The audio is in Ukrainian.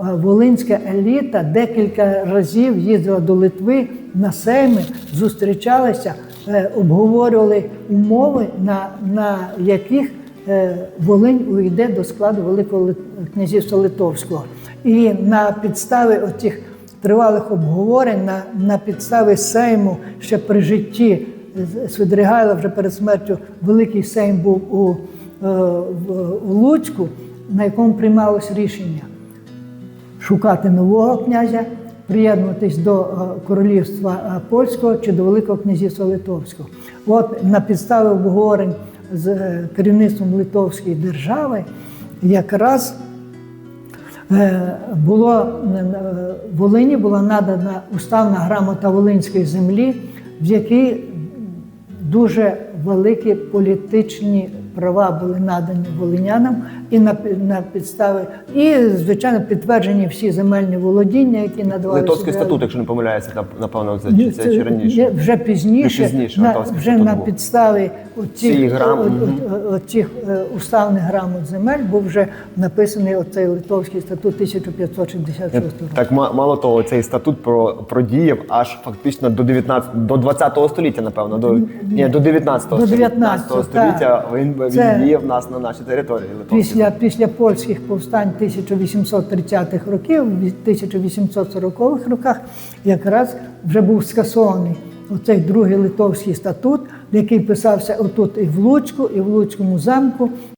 Волинська еліта декілька разів їздила до Литви на сейми, зустрічалися, е, обговорювали умови, на, на яких е, Волинь увійде до складу Великого князівства Литовського. І на підставі оцих тривалих обговорень, на, на підставі сейму ще при житті Свидригайла вже перед смертю Великий Сейм був у, е, у Луцьку, на якому приймалось рішення шукати нового князя, приєднуватись до е, королівства е, польського чи до Великого князівства Литовського. От на підставі обговорень з е, керівництвом Литовської держави якраз було Волині була надана уставна грамота Волинської землі, в якій дуже великі політичні права були надані волинянам, і на, на підставі, і звичайно підтверджені всі земельні володіння, які надавали Литовський статут, якщо не помиляюся, там, напевно, це, ні, це, чи раніше. Вже пізніше, пізніше, на, вже на був. підставі оцих, оцих е, уставних грамот земель був вже написаний оцей Литовський статут 1566 року. Так ма- мало того, цей статут про продіяв аж фактично до 19, до 20 століття, напевно, до ні, до 19 До 19-го, століття він, він є в нас на нашій території. Литовській. Після, після польських повстань 1830-х років, в 1840-х роках, якраз вже був скасований оцей другий литовський статут, який писався отут і в Луцьку, і в Луцькому замку.